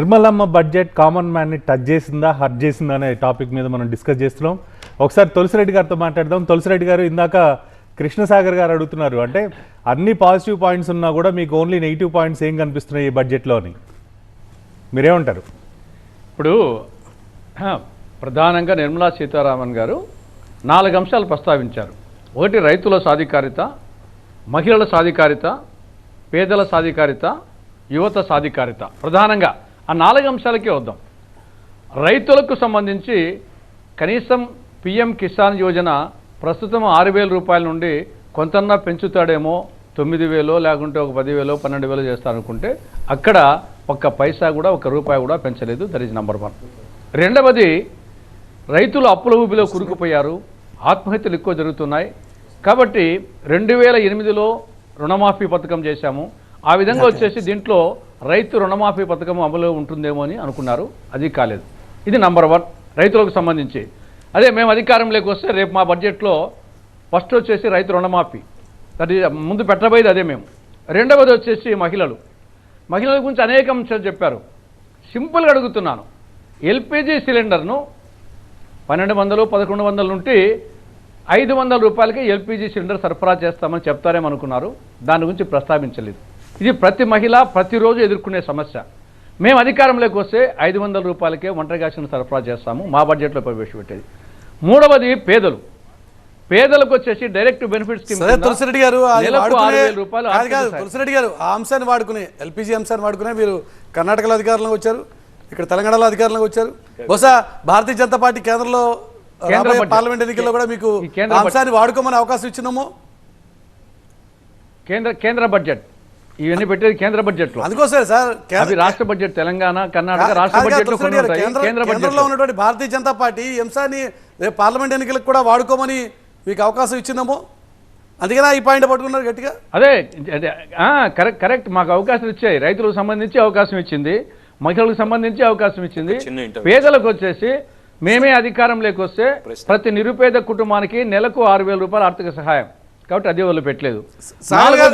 Nirmalamma budget common మ్యాన్ని touch చేసిందా hurt చేసిందా అనే టాపిక్ మీద మనం డిస్కస్ చేస్తున్నాం. ఒకసారి తులసిరెడ్డి గారితో మాట్లాడదాం. తులసిరెడ్డి గారు ఇందాక కృష్ణసాగర్ గారు అడుగుతున్నారు. అంటే అన్ని పాజిటివ్ పాయింట్స్ ఉన్నా కూడా మీకు ఓన్లీ నెగిటివ్ పాయింట్స్ ఏం కనిపిస్తున్నాయి ఈ బడ్జెట్లోని మీరేమంటారు? ఇప్పుడు హ, ప్రధానంగా నిర్మలా సీతారామన్ గారు నాలుగు అంశాలు ప్రస్తావించారు. ఒకటి రైతుల సాధికారిత మహిళల సాధికారిత పేదల సాధికారిత యువత సాధికారిత. ప్రధానంగా ఆ నాలుగు అంశాలకే వద్దాం. రైతులకు సంబంధించి కనీసం పిఎం కిసాన్ యోజన ప్రస్తుతం ఆరు వేల రూపాయల నుండి కొంతన్నా పెంచుతాడేమో తొమ్మిది వేలో లేకుంటే ఒక పదివేలో పన్నెండు వేలు చేస్తారనుకుంటే అక్కడ ఒక్క పైసా కూడా ఒక రూపాయి కూడా పెంచలేదు దట్ ఈజ్ నెంబర్ వన్. రెండవది రైతులు అప్పుల ఊబిలో కురుకుపోయారు ఆత్మహత్యలు ఎక్కువ జరుగుతున్నాయి. కాబట్టి రెండు వేల ఎనిమిదిలో రుణమాఫీ పథకం చేశాము. ఆ విధంగా వచ్చేసి దీంట్లో రైతు రుణమాఫీ పథకం అమలు ఉంటుందేమో అని అనుకున్నారు. అది కాలేదు. ఇది నంబర్ వన్. రైతులకు సంబంధించి. అదే మేము అధికారంలోకి వస్తే రేపు మా బడ్జెట్లో ఫస్ట్ వచ్చేసి రైతు రుణమాఫీ. అది ముందు పెట్టబోయేది అదే మేము. రెండవది వచ్చేసి మహిళలు. మహిళల గురించి అనేక అంశాలు చెప్పారు. సింపుల్గా అడుగుతున్నాను. ఎల్పిజి సిలిండర్ను పన్నెండు వందలు పదకొండు వందల నుండి ఐదు వందల రూపాయలకి ఎల్పిజి సిలిండర్ సరఫరా చేస్తామని చెప్తారేమనుకున్నారు. దాని గురించి ప్రస్తావించలేదు. ఇది ప్రతి మహిళ ప్రతిరోజు ఎదుర్కొనే సమస్య. మేము అధికారంలోకి వస్తే ఐదు వందల రూపాయలకే ఒంటరి గ్యాస్ సిలిండర్ సరఫరా చేస్తాము మా బడ్జెట్లో ప్రవేశపెట్టేది. మూడవది పేదలు. పేదలకు వచ్చేసి డైరెక్ట్ బెనిఫిట్ స్కీమ్ సరే తులసిరెడ్డి గారు. తులసిరెడ్డి గారు ఆ అంశాన్ని వాడుకునే ఎల్పిజి అంశాన్ని వాడుకునే మీరు కర్ణాటకలో అధికారంలోకి వచ్చారు ఇక్కడ తెలంగాణలో అధికారంలోకి వచ్చారు. బహుశా భారతీయ జనతా పార్టీ కేంద్రంలో. పార్లమెంట్ ఎన్నికల్లో కూడా మీకు అంశాన్ని వాడుకోమని అవకాశం ఇచ్చినాము? కేంద్ర కేంద్ర బడ్జెట్. ఇవన్నీ పెట్టేది కేంద్ర బడ్జెట్లో. అందుకోసమే సార్ కేంద్ర- అవి రాష్ట్ర బడ్జెట్ తెలంగాణ కర్ణాటక రాష్ట్ర గారు, ఉంటాయి. కేంద్ర- బడ్జెట్లో. ఉన్నటువంటి భారతీయ జనతా పార్టీ అంశాన్ని రేపు పార్లమెంట్ ఎన్నికలకు కూడా వాడుకోమని మీకు అవకాశం ఇచ్చిందేమో? అందుకనే ఈ పాయింట్ పట్టుకున్నారు గట్టిగా. అదే అదే, ఆ, కరెక్ట్ కరెక్ట్. మాకు అవకాశం ఇచ్చాయి. రైతులకు సంబంధించి అవకాశం ఇచ్చింది. మహిళలకు సంబంధించి అవకాశం ఇచ్చింది. పేదలకు వచ్చేసి మేమే అధికారంలోకి వస్తే ప్రతి నిరుపేద కుటుంబానికి నెలకు ఆరు వేల రూపాయల ఆర్థిక సహాయం. కాబట్టి అదే వాళ్ళు పెట్టలేదు. సార్